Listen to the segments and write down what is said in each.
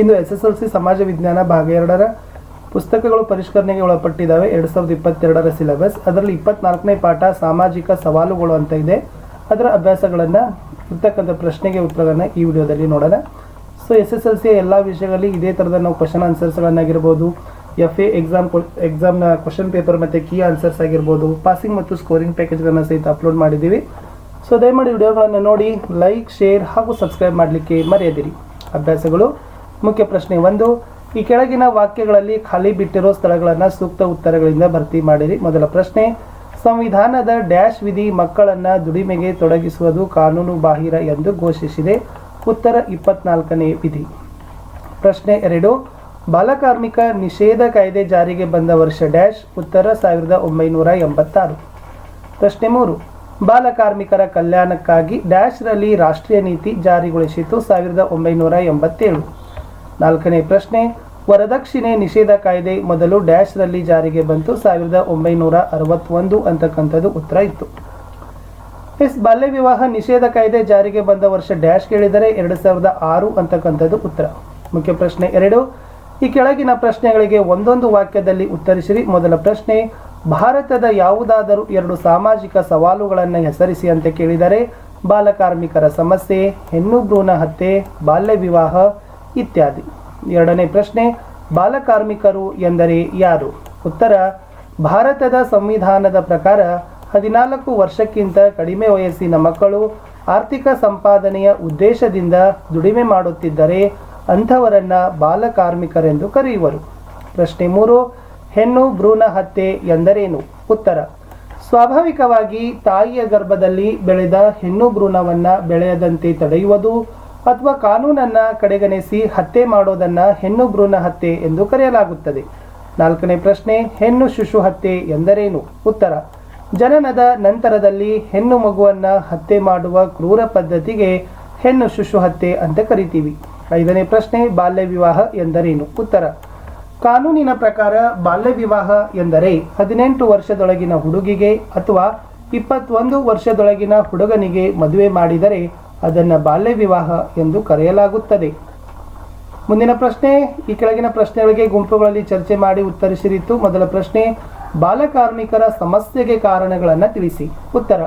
ಇಂದು S S L C ಸಮಾಜ ವಿಜ್ಞಾನ ಭಾಗ ಎರಡರ ಪುಸ್ತಕಗಳು ಪರಿಷ್ಕರಣೆಗೆ ಒಳಪಟ್ಟಿದ್ದಾವೆ. ಎರಡು ಸಾವಿರದ ಇಪ್ಪತ್ತೆರಡರ ಸಿಲೆಬಸ್. ಅದರಲ್ಲಿ ಇಪ್ಪತ್ನಾಲ್ಕನೇ ಪಾಠ ಸಾಮಾಜಿಕ ಸವಾಲುಗಳು ಅಂತ ಇದೆ. ಅದರ ಅಭ್ಯಾಸಗಳನ್ನು ಇರ್ತಕ್ಕಂಥ ಪ್ರಶ್ನೆಗೆ ಉತ್ತರಗಳನ್ನು ಈ ವಿಡಿಯೋದಲ್ಲಿ ನೋಡೋಣ. ಸೊ ಎಸ್ ಎಸ್ ಎಲ್ ಸಿಯ ಎಲ್ಲ ವಿಷಯಗಳಲ್ಲಿ ಇದೇ ಥರದ ನಾವು ಕ್ವಶನ್ ಆನ್ಸರ್ಸ್ಗಳನ್ನಾಗಿರ್ಬೋದು ಎಫ್ ಎ ಎಕ್ಸಾಮ್ ಎಕ್ಸಾಮ್ನ ಕ್ವಶನ್ ಪೇಪರ್ ಮತ್ತು ಕೀ ಆನ್ಸರ್ಸ್ ಆಗಿರ್ಬೋದು. ಪಾಸಿಂಗ್ ಮತ್ತು ಸ್ಕೋರಿಂಗ್ ಪ್ಯಾಕೇಜ್ಗಳನ್ನು ಸಹಿತ ಅಪ್ಲೋಡ್ ಮಾಡಿದ್ದೀವಿ. ಸೊ ದಯಮಾಡಿ ವಿಡಿಯೋಗಳನ್ನು ನೋಡಿ ಲೈಕ್ ಶೇರ್ ಹಾಗೂ ಸಬ್ಸ್ಕ್ರೈಬ್ ಮಾಡಲಿಕ್ಕೆ ಮರೆಯದಿರಿ. ಅಭ್ಯಾಸಗಳು ಮುಖ್ಯ ಪ್ರಶ್ನೆ ಒಂದು, ಈ ಕೆಳಗಿನ ವಾಕ್ಯಗಳಲ್ಲಿ ಖಾಲಿ ಬಿಟ್ಟಿರೋ ಸ್ಥಳಗಳನ್ನು ಸೂಕ್ತ ಉತ್ತರಗಳಿಂದ ಭರ್ತಿ ಮಾಡಿರಿ. ಮೊದಲ ಪ್ರಶ್ನೆ, ಸಂವಿಧಾನದ ಡ್ಯಾಶ್ ವಿಧಿ ಮಕ್ಕಳನ್ನು ದುಡಿಮೆಗೆ ತೊಡಗಿಸುವುದು ಕಾನೂನು ಬಾಹಿರ ಎಂದು ಘೋಷಿಸಿದೆ. ಉತ್ತರ ಇಪ್ಪತ್ನಾಲ್ಕನೇ ವಿಧಿ. ಪ್ರಶ್ನೆ ಎರಡು, ಬಾಲಕಾರ್ಮಿಕ ನಿಷೇಧ ಕಾಯ್ದೆ ಜಾರಿಗೆ ಬಂದ ವರ್ಷ ಡ್ಯಾಶ್, ಉತ್ತರ ಸಾವಿರದ ಒಂಬೈನೂರ ಎಂಬತ್ತಾರು. ಪ್ರಶ್ನೆ ಮೂರು, ಬಾಲಕಾರ್ಮಿಕರ ಕಲ್ಯಾಣಕ್ಕಾಗಿ ಡ್ಯಾಶ್ ರಲ್ಲಿ ರಾಷ್ಟ್ರೀಯ ನೀತಿ ಜಾರಿಗೊಳಿಸಿತು ಸಾವಿರದ ಒಂಬೈನೂರ ಎಂಬತ್ತೇಳು. ನಾಲ್ಕನೇ ಪ್ರಶ್ನೆ, ವರದಕ್ಷಿಣೆ ನಿಷೇಧ ಕಾಯ್ದೆ ಮೊದಲು ಡ್ಯಾಶ್ ರಲ್ಲಿ ಜಾರಿಗೆ ಬಂತು. ಸಾವಿರದ ಒಂಬೈನೂರ ಅರವತ್ತೊಂದು ಅಂತಕ್ಕಂಥದ್ದು ಉತ್ತರ ಇತ್ತು. ಎಸ್, ಬಾಲ್ಯ ವಿವಾಹ ನಿಷೇಧ ಕಾಯ್ದೆ ಜಾರಿಗೆ ಬಂದ ವರ್ಷ ಡ್ಯಾಶ್ ಕೇಳಿದರೆ ಎರಡು ಸಾವಿರದ ಆರು ಅಂತಕ್ಕಂಥದ್ದು ಉತ್ತರ. ಮುಖ್ಯ ಪ್ರಶ್ನೆ ಎರಡು, ಈ ಕೆಳಗಿನ ಪ್ರಶ್ನೆಗಳಿಗೆ ಒಂದೊಂದು ವಾಕ್ಯದಲ್ಲಿ ಉತ್ತರಿಸಿರಿ. ಮೊದಲ ಪ್ರಶ್ನೆ, ಭಾರತದ ಯಾವುದಾದರೂ ಎರಡು ಸಾಮಾಜಿಕ ಸವಾಲುಗಳನ್ನು ಹೆಸರಿಸಿ ಅಂತ ಕೇಳಿದರೆ, ಬಾಲಕಾರ್ಮಿಕರ ಸಮಸ್ಯೆ, ಹೆಣ್ಣು ಭ್ರೂಣ ಹತ್ಯೆ, ಬಾಲ್ಯ ವಿವಾಹ ಇತ್ಯಾದಿ. ಎರಡನೇ ಪ್ರಶ್ನೆ, ಬಾಲಕಾರ್ಮಿಕರು ಎಂದರೆ ಯಾರು? ಉತ್ತರ, ಭಾರತದ ಸಂವಿಧಾನದ ಪ್ರಕಾರ ಹದಿನಾಲ್ಕು ವರ್ಷಕ್ಕಿಂತ ಕಡಿಮೆ ವಯಸ್ಸಿನ ಮಕ್ಕಳು ಆರ್ಥಿಕ ಸಂಪಾದನೆಯ ಉದ್ದೇಶದಿಂದ ದುಡಿಮೆ ಮಾಡುತ್ತಿದ್ದರೆ ಅಂಥವರನ್ನ ಬಾಲಕಾರ್ಮಿಕರೆಂದು ಕರೆಯುವರು. ಪ್ರಶ್ನೆ ಮೂರು, ಹೆಣ್ಣು ಭ್ರೂಣ ಹತ್ಯೆ ಎಂದರೇನು? ಉತ್ತರ, ಸ್ವಾಭಾವಿಕವಾಗಿ ತಾಯಿಯ ಗರ್ಭದಲ್ಲಿ ಬೆಳೆದ ಹೆಣ್ಣು ಭ್ರೂಣವನ್ನು ಬೆಳೆಯದಂತೆ ತಡೆಯುವುದು ಅಥವಾ ಕಾನೂನನ್ನ ಕಡೆಗಣಿಸಿ ಹತ್ಯೆ ಮಾಡೋದನ್ನ ಹೆಣ್ಣು ಭ್ರೂಣ ಹತ್ಯೆ ಎಂದು ಕರೆಯಲಾಗುತ್ತದೆ. ನಾಲ್ಕನೇ ಪ್ರಶ್ನೆ, ಹೆಣ್ಣು ಶಿಶು ಹತ್ಯೆ ಎಂದರೇನು? ಉತ್ತರ, ಜನನದ ನಂತರದಲ್ಲಿ ಹೆಣ್ಣು ಮಗುವನ್ನ ಹತ್ಯೆ ಮಾಡುವ ಕ್ರೂರ ಪದ್ಧತಿಗೆ ಹೆಣ್ಣು ಶಿಶು ಹತ್ಯೆ ಅಂತ ಕರಿತೀವಿ. ಐದನೇ ಪ್ರಶ್ನೆ, ಬಾಲ್ಯ ವಿವಾಹ ಎಂದರೇನು? ಉತ್ತರ, ಕಾನೂನಿನ ಪ್ರಕಾರ ಬಾಲ್ಯ ವಿವಾಹ ಎಂದರೆ ಹದಿನೆಂಟು ವರ್ಷದೊಳಗಿನ ಹುಡುಗಿಗೆ ಅಥವಾ ಇಪ್ಪತ್ತೊಂದು ವರ್ಷದೊಳಗಿನ ಹುಡುಗನಿಗೆ ಮದುವೆ ಮಾಡಿದರೆ ಅದನ್ನು ಬಾಲ್ಯ ವಿವಾಹ ಎಂದು ಕರೆಯಲಾಗುತ್ತದೆ. ಮುಂದಿನ ಪ್ರಶ್ನೆ, ಈ ಕೆಳಗಿನ ಪ್ರಶ್ನೆಗಳಿಗೆ ಗುಂಪುಗಳಲ್ಲಿ ಚರ್ಚೆ ಮಾಡಿ ಉತ್ತರಿಸಿರಿತು. ಮೊದಲ ಪ್ರಶ್ನೆ ಬಾಲಕಾರ್ಮಿಕರ ಸಮಸ್ಯೆಗೆ ಕಾರಣಗಳನ್ನು ತಿಳಿಸಿ. ಉತ್ತರ,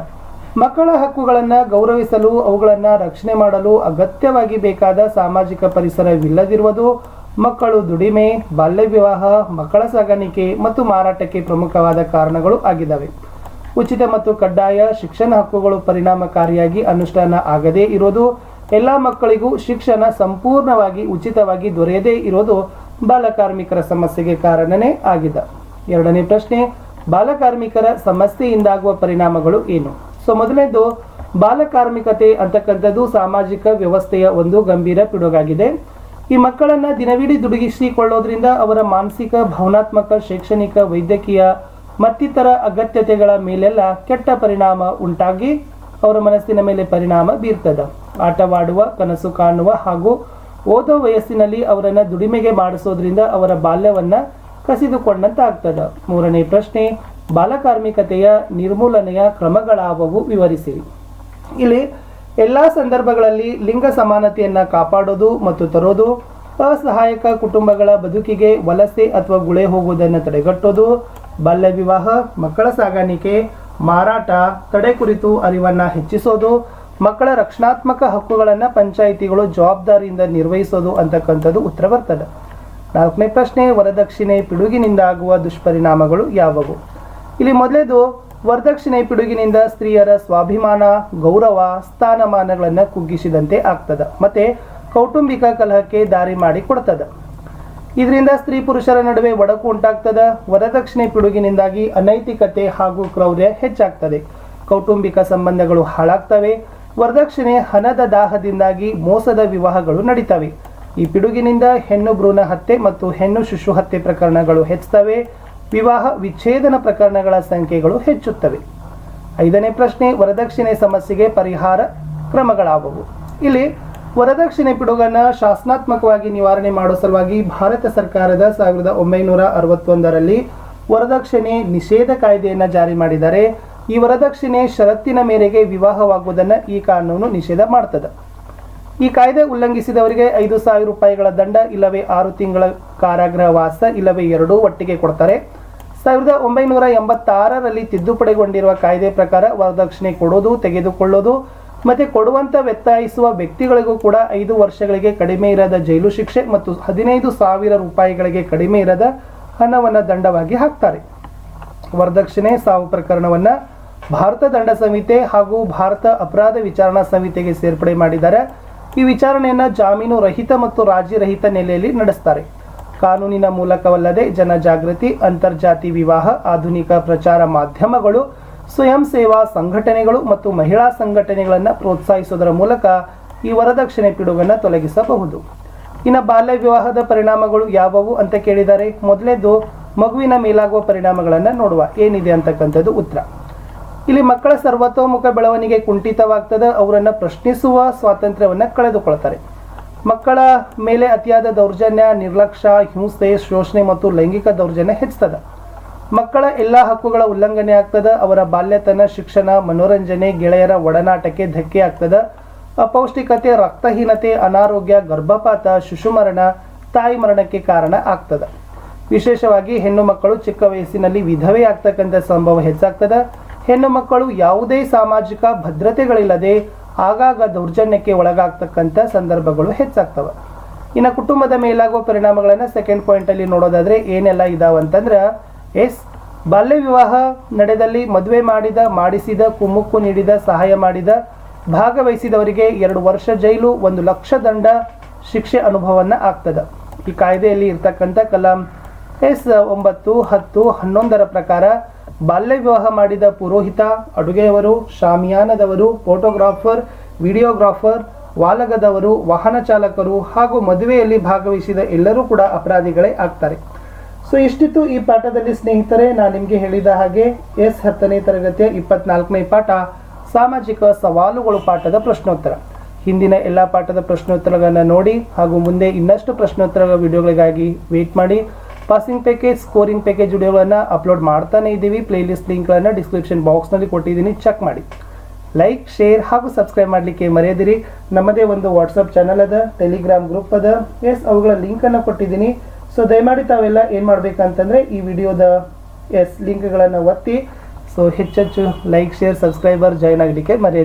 ಮಕ್ಕಳ ಹಕ್ಕುಗಳನ್ನು ಗೌರವಿಸಲು, ಅವುಗಳನ್ನು ರಕ್ಷಣೆ ಮಾಡಲು ಅಗತ್ಯವಾಗಿ ಬೇಕಾದ ಸಾಮಾಜಿಕ ಪರಿಸರವಿಲ್ಲದಿರುವುದು, ಮಕ್ಕಳು ದುಡಿಮೆ, ಬಾಲ್ಯ ವಿವಾಹ, ಮಕ್ಕಳ ಸಾಗಾಣಿಕೆ ಮತ್ತು ಮಾರಾಟಕ್ಕೆ ಪ್ರಮುಖವಾದ ಕಾರಣಗಳು ಆಗಿದ್ದಾವೆ. ಉಚಿತ ಮತ್ತು ಕಡ್ಡಾಯ ಶಿಕ್ಷಣ ಹಕ್ಕುಗಳು ಪರಿಣಾಮಕಾರಿಯಾಗಿ ಅನುಷ್ಠಾನ ಆಗದೇ ಇರೋದು, ಎಲ್ಲ ಮಕ್ಕಳಿಗೂ ಶಿಕ್ಷಣ ಸಂಪೂರ್ಣವಾಗಿ ಉಚಿತವಾಗಿ ದೊರೆಯದೇ ಇರೋದು ಬಾಲಕಾರ್ಮಿಕರ ಸಮಸ್ಯೆಗೆ ಕಾರಣನೇ ಆಗಿದೆ. ಎರಡನೇ ಪ್ರಶ್ನೆ, ಬಾಲಕಾರ್ಮಿಕರ ಸಮಸ್ಯೆಯಿಂದಾಗುವ ಪರಿಣಾಮಗಳು ಏನು? ಸೊ, ಮೊದಲನೇದು, ಬಾಲಕಾರ್ಮಿಕತೆ ಅಂತಕ್ಕಂಥದ್ದು ಸಾಮಾಜಿಕ ವ್ಯವಸ್ಥೆಯ ಒಂದು ಗಂಭೀರ ಪಿಡುಗಾಗಿದೆ. ಈ ಮಕ್ಕಳನ್ನ ದಿನವಿಡೀ ದುಡುಗಿಸಿಕೊಳ್ಳೋದ್ರಿಂದ ಅವರ ಮಾನಸಿಕ, ಭಾವನಾತ್ಮಕ, ಶೈಕ್ಷಣಿಕ, ವೈದ್ಯಕೀಯ ಮತ್ತಿತರ ಅಗತ್ಯತೆಗಳ ಮೇಲೆಲ್ಲ ಕೆಟ್ಟ ಪರಿಣಾಮ ಉಂಟಾಗಿ ಅವರ ಮನಸ್ಸಿನ ಮೇಲೆ ಪರಿಣಾಮ ಬೀರ್ತದ. ಆಟವಾಡುವ, ಕನಸು ಕಾಣುವ ಹಾಗೂ ಓದೋ ವಯಸ್ಸಿನಲ್ಲಿ ಅವರನ್ನ ದುಡಿಮೆಗೆ ಮಾಡಿಸೋದ್ರಿಂದ ಅವರ ಬಾಲ್ಯವನ್ನ ಕಸಿದುಕೊಂಡಂತ ಆಗ್ತದ ಮೂರನೇ ಪ್ರಶ್ನೆ, ಬಾಲಕಾರ್ಮಿಕತೆಯ ನಿರ್ಮೂಲನೆಯ ಕ್ರಮಗಳಾವವು ವಿವರಿಸಿ. ಇಲ್ಲಿ ಎಲ್ಲ ಸಂದರ್ಭಗಳಲ್ಲಿ ಲಿಂಗ ಸಮಾನತೆಯನ್ನ ಕಾಪಾಡೋದು ಮತ್ತು ತರೋದು, ಅಸಹಾಯಕ ಕುಟುಂಬಗಳ ಬದುಕಿಗೆ ವಲಸೆ ಅಥವಾ ಗುಳೆ ಹೋಗುವುದನ್ನು ತಡೆಗಟ್ಟೋದು ಬಾಲ್ಯ ವಿವಾಹ, ಮಕ್ಕಳ ಸಾಗಾಣಿಕೆ, ಮಾರಾಟ, ತಡೆ ಕುರಿತು ಅರಿವನ್ನು ಹೆಚ್ಚಿಸೋದು, ಮಕ್ಕಳ ರಕ್ಷಣಾತ್ಮಕ ಹಕ್ಕುಗಳನ್ನು ಪಂಚಾಯಿತಿಗಳು ಜವಾಬ್ದಾರಿಯಿಂದ ನಿರ್ವಹಿಸೋದು ಅಂತಕ್ಕಂಥದ್ದು ಉತ್ತರ ಬರ್ತದೆ. ನಾಲ್ಕನೇ ಪ್ರಶ್ನೆ, ವರದಕ್ಷಿಣೆ ಪಿಡುಗಿನಿಂದ ಆಗುವ ದುಷ್ಪರಿಣಾಮಗಳು ಯಾವುವು? ಇಲ್ಲಿ ಮೊದಲೇದು, ವರದಕ್ಷಿಣೆ ಪಿಡುಗಿನಿಂದ ಸ್ತ್ರೀಯರ ಸ್ವಾಭಿಮಾನ, ಗೌರವ, ಸ್ಥಾನಮಾನಗಳನ್ನು ಕುಗ್ಗಿಸಿದಂತೆ ಆಗ್ತದ. ಮತ್ತೆ ಕೌಟುಂಬಿಕ ಕಲಹಕ್ಕೆ ದಾರಿ ಮಾಡಿ ಕೊಡ್ತದ. ಇದರಿಂದ ಸ್ತ್ರೀ ಪುರುಷರ ನಡುವೆ ಒಡಕು ಉಂಟಾಗ್ತದ. ವರದಕ್ಷಿಣೆ ಪಿಡುಗಿನಿಂದಾಗಿ ಅನೈತಿಕತೆ ಹಾಗೂ ಕ್ರೌರ್ಯ ಹೆಚ್ಚಾಗ್ತದೆ. ಕೌಟುಂಬಿಕ ಸಂಬಂಧಗಳು ಹಾಳಾಗ್ತವೆ. ವರದಕ್ಷಿಣೆ ಹಣದ ದಾಹದಿಂದಾಗಿ ಮೋಸದ ವಿವಾಹಗಳು ನಡೀತವೆ. ಈ ಪಿಡುಗಿನಿಂದ ಹೆಣ್ಣು ಭ್ರೂಣ ಹತ್ಯೆ ಮತ್ತು ಹೆಣ್ಣು ಶಿಶು ಹತ್ಯೆ ಪ್ರಕರಣಗಳು ಹೆಚ್ಚುತ್ತವೆ. ವಿವಾಹ ವಿಚ್ಛೇದನ ಪ್ರಕರಣಗಳ ಸಂಖ್ಯೆಗಳು ಹೆಚ್ಚುತ್ತವೆ. ಐದನೇ ಪ್ರಶ್ನೆ, ವರದಕ್ಷಿಣೆ ಸಮಸ್ಯೆಗೆ ಪರಿಹಾರ ಕ್ರಮಗಳಾಗುವು ಇಲ್ಲಿ ವರದಕ್ಷಿಣೆ ಪಿಡುಗನ್ನ ಶಾಸನಾತ್ಮಕವಾಗಿ ನಿವಾರಣೆ ಮಾಡೋ ಸಲುವಾಗಿ ಭಾರತ ಸರ್ಕಾರದ ಸಾವಿರದ ಒಂಬೈನೂರ ಅರವತ್ತೊಂದರಲ್ಲಿ ವರದಕ್ಷಿಣೆ ನಿಷೇಧ ಕಾಯ್ದೆಯನ್ನು ಜಾರಿ ಮಾಡಿದ್ದಾರೆ. ಈ ವರದಕ್ಷಿಣೆ ಷರತ್ತಿನ ಮೇರೆಗೆ ವಿವಾಹವಾಗುವುದನ್ನು ಈ ಕಾನೂನು ನಿಷೇಧ ಮಾಡ್ತದೆ. ಈ ಕಾಯ್ದೆ ಉಲ್ಲಂಘಿಸಿದವರಿಗೆ ಐದು ಸಾವಿರ ರೂಪಾಯಿಗಳ ದಂಡ, ಇಲ್ಲವೇ ಆರು ತಿಂಗಳ ಕಾರಾಗೃಹ ವಾಸ, ಇಲ್ಲವೇ ಎರಡೂ ಒಟ್ಟಿಗೆ ಕೊಡ್ತಾರೆ. ಸಾವಿರದ ಒಂಬೈನೂರ ಎಂಬತ್ತಾರರಲ್ಲಿ ತಿದ್ದುಪಡಿಗೊಂಡಿರುವ ಕಾಯ್ದೆ ಪ್ರಕಾರ ವರದಕ್ಷಿಣೆ ಕೊಡೋದು, ತೆಗೆದುಕೊಳ್ಳೋದು ಮತ್ತೆ ಕೊಡುವಂತ ವ್ಯತ್ತಾಯಿಸುವ ವ್ಯಕ್ತಿಗಳಿಗೂ ಕೂಡ ಐದು ವರ್ಷಗಳಿಗೆ ಕಡಿಮೆ ಇರದ ಜೈಲು ಶಿಕ್ಷೆ ಮತ್ತು ಹದಿನೈದು ಸಾವಿರ ರೂಪಾಯಿಗಳಿಗೆ ಕಡಿಮೆ ಇರದ ಹಣವನ್ನು ದಂಡವಾಗಿ ಹಾಕ್ತಾರೆ. ವರದಕ್ಷಿಣೆ ಸಾವು ಪ್ರಕರಣವನ್ನ ಭಾರತ ದಂಡ ಸಂಹಿತೆ ಹಾಗೂ ಭಾರತ ಅಪರಾಧ ವಿಚಾರಣಾ ಸಂಹಿತೆಗೆ ಸೇರ್ಪಡೆ ಮಾಡಿದ್ದಾರೆ ಈ ವಿಚಾರಣೆಯನ್ನ ಜಾಮೀನು ರಹಿತ ಮತ್ತು ರಾಜಿ ರಹಿತ ನೆಲೆಯಲ್ಲಿ ನಡೆಸ್ತಾರೆ. ಕಾನೂನಿನ ಮೂಲಕವಲ್ಲದೆ ಜನಜಾಗೃತಿ ಅಂತರ್ಜಾತಿ ವಿವಾಹ, ಆಧುನಿಕ ಪ್ರಚಾರ ಮಾಧ್ಯಮಗಳು ಸ್ವಯಂ ಸೇವಾ ಸಂಘಟನೆಗಳು ಮತ್ತು ಮಹಿಳಾ ಸಂಘಟನೆಗಳನ್ನು ಪ್ರೋತ್ಸಾಹಿಸುವುದರ ಮೂಲಕ ಈ ವರದಕ್ಷಿಣೆ ಪಿಡುಗನ್ನು ತೊಲಗಿಸಬಹುದು. ಇನ್ನು ಬಾಲ್ಯ ವಿವಾಹದ ಪರಿಣಾಮಗಳು ಯಾವುವು ಅಂತ ಕೇಳಿದ್ದಾರೆ ಮೊದಲನೇದು ಮಗುವಿನ ಮೇಲಾಗುವ ಪರಿಣಾಮಗಳನ್ನು ನೋಡುವ ಏನಿದೆ ಅಂತಕ್ಕಂಥದ್ದು ಉತ್ತರ. ಇಲ್ಲಿ ಮಕ್ಕಳ ಸರ್ವತೋಮುಖ ಬೆಳವಣಿಗೆ ಕುಂಠಿತವಾಗ್ತದೆ, ಅವರನ್ನು ಪ್ರಶ್ನಿಸುವ ಸ್ವಾತಂತ್ರ್ಯವನ್ನು ಕಳೆದುಕೊಳ್ತಾರೆ. ಮಕ್ಕಳ ಮೇಲೆ ಅತಿಯಾದ ದೌರ್ಜನ್ಯ, ನಿರ್ಲಕ್ಷ್ಯ, ಹಿಂಸೆ, ಶೋಷಣೆ ಮತ್ತು ಲೈಂಗಿಕ ದೌರ್ಜನ್ಯ ಹೆಚ್ಚುತ್ತದೆ ಮಕ್ಕಳ ಎಲ್ಲ ಹಕ್ಕುಗಳ ಉಲ್ಲಂಘನೆ ಆಗ್ತದೆ, ಅವರ ಬಾಲ್ಯತನ, ಶಿಕ್ಷಣ, ಮನೋರಂಜನೆ, ಗೆಳೆಯರ ಒಡನಾಟಕ್ಕೆ ಧಕ್ಕೆ ಆಗ್ತದ. ಅಪೌಷ್ಟಿಕತೆ, ರಕ್ತಹೀನತೆ, ಅನಾರೋಗ್ಯ, ಗರ್ಭಪಾತ, ಶಿಶುಮರಣ, ತಾಯಿ ಮರಣಕ್ಕೆ ಕಾರಣ ಆಗ್ತದೆ. ವಿಶೇಷವಾಗಿ ಹೆಣ್ಣು ಮಕ್ಕಳು ಚಿಕ್ಕ ವಯಸ್ಸಿನಲ್ಲಿ ವಿಧವೆ ಆಗ್ತಕ್ಕಂಥ ಸಂಭವ ಹೆಚ್ಚಾಗ್ತದೆ. ಹೆಣ್ಣು ಮಕ್ಕಳು ಯಾವುದೇ ಸಾಮಾಜಿಕ ಭದ್ರತೆಗಳಿಲ್ಲದೆ ಆಗಾಗ ದೌರ್ಜನ್ಯಕ್ಕೆ ಒಳಗಾಗ್ತಕ್ಕಂಥ ಸಂದರ್ಭಗಳು ಹೆಚ್ಚಾಗ್ತವೆ. ಇನ್ನು ಕುಟುಂಬದ ಮೇಲಾಗುವ ಪರಿಣಾಮಗಳನ್ನು ಸೆಕೆಂಡ್ ಪಾಯಿಂಟಲ್ಲಿ ನೋಡೋದಾದರೆ ಏನೆಲ್ಲ ಇದಾವಂತಂದ್ರೆ ಎಸ್. ಬಾಲ್ಯ ವಿವಾಹ ನಡೆದಲ್ಲಿ ಮದುವೆ ಮಾಡಿದ, ಮಾಡಿಸಿದ ಕುಮ್ಮುಕ್ಕು ನೀಡಿದ, ಸಹಾಯ ಮಾಡಿದ, ಭಾಗವಹಿಸಿದವರಿಗೆ ಎರಡು ವರ್ಷ ಜೈಲು, ಒಂದು ಲಕ್ಷ ದಂಡ ಶಿಕ್ಷೆ ಅನುಭವವನ್ನು ಆಗ್ತದೆ. ಈ ಕಾಯ್ದೆಯಲ್ಲಿ ಇರ್ತಕ್ಕಂಥ ಕಲಾಂ ಎಸ್ ಒಂಬತ್ತು, ಹತ್ತು, ಹನ್ನೊಂದರ ಪ್ರಕಾರ ಬಾಲ್ಯ ವಿವಾಹ ಮಾಡಿದ ಪುರೋಹಿತ, ಅಡುಗೆಯವರು, ಶಾಮಿಯಾನದವರು, ಫೋಟೋಗ್ರಾಫರ್, ವಿಡಿಯೋಗ್ರಾಫರ್, ವಾಲಗದವರು, ವಾಹನ ಚಾಲಕರು ಹಾಗೂ ಮದುವೆಯಲ್ಲಿ ಭಾಗವಹಿಸಿದ ಎಲ್ಲರೂ ಕೂಡ ಅಪರಾಧಿಗಳೇ ಆಗ್ತಾರೆ. ಸೊ ಇಷ್ಟಿತ್ತು ಈ ಪಾಠದಲ್ಲಿ ಸ್ನೇಹಿತರೆ, ನಾನು ನಿಮಗೆ ಹೇಳಿದ ಹಾಗೆ ಎಸ್ ಹತ್ತನೇ ತರಗತಿಯ ಇಪ್ಪತ್ನಾಲ್ಕನೇ ಪಾಠ, ಸಾಮಾಜಿಕ ಸವಾಲುಗಳು ಪಾಠದ ಪ್ರಶ್ನೋತ್ತರ. ಹಿಂದಿನ ಎಲ್ಲ ಪಾಠದ ಪ್ರಶ್ನೋತ್ತರಗಳನ್ನು ನೋಡಿ ಹಾಗೂ ಮುಂದೆ ಇನ್ನಷ್ಟು ಪ್ರಶ್ನೋತ್ತರ ವಿಡಿಯೋಗಳಿಗಾಗಿ ವೇಟ್ ಮಾಡಿ. ಪಾಸಿಂಗ್ ಪ್ಯಾಕೇಜ್ ಸ್ಕೋರಿಂಗ್ ಪ್ಯಾಕೇಜ್ ವಿಡಿಯೋಗಳನ್ನು ಅಪ್ಲೋಡ್ ಮಾಡ್ತಾನೆ ಇದ್ದೀವಿ. ಪ್ಲೇಲಿಸ್ಟ್ ಲಿಂಕ್ಗಳನ್ನು ಡಿಸ್ಕ್ರಿಪ್ಷನ್ ಬಾಕ್ಸ್ನಲ್ಲಿ ಕೊಟ್ಟಿದ್ದೀನಿ. ಚೆಕ್ ಮಾಡಿ. ಲೈಕ್ ಶೇರ್ ಹಾಗೂ ಸಬ್ಸ್ಕ್ರೈಬ್ ಮಾಡಲಿಕ್ಕೆ ಮರೆಯದಿರಿ. ನಮ್ಮದೇ ಒಂದು ವಾಟ್ಸಪ್ ಚಾನಲ್ ಅದ ಟೆಲಿಗ್ರಾಮ್ ಗ್ರೂಪ್ ಅದ. ಎಸ್ ಅವುಗಳ ಲಿಂಕನ್ನು ಕೊಟ್ಟಿದ್ದೀನಿ. ಸೊ ದಯಮಾಡಿ ತಾವೆಲ್ಲ ಏನು ಮಾಡಬೇಕಂತಂದರೆ ಈ ವಿಡಿಯೋದ ಎಸ್ ಲಿಂಕ್ಗಳನ್ನು ಒತ್ತಿ. ಸೊ ಹೆಚ್ಚೆಚ್ಚು ಲೈಕ್ ಶೇರ್ ಸಬ್ಸ್ಕ್ರೈಬರ್ ಜಾಯ್ನ್ ಆಗಲಿಕ್ಕೆ ಮರೆಯದಿರಿ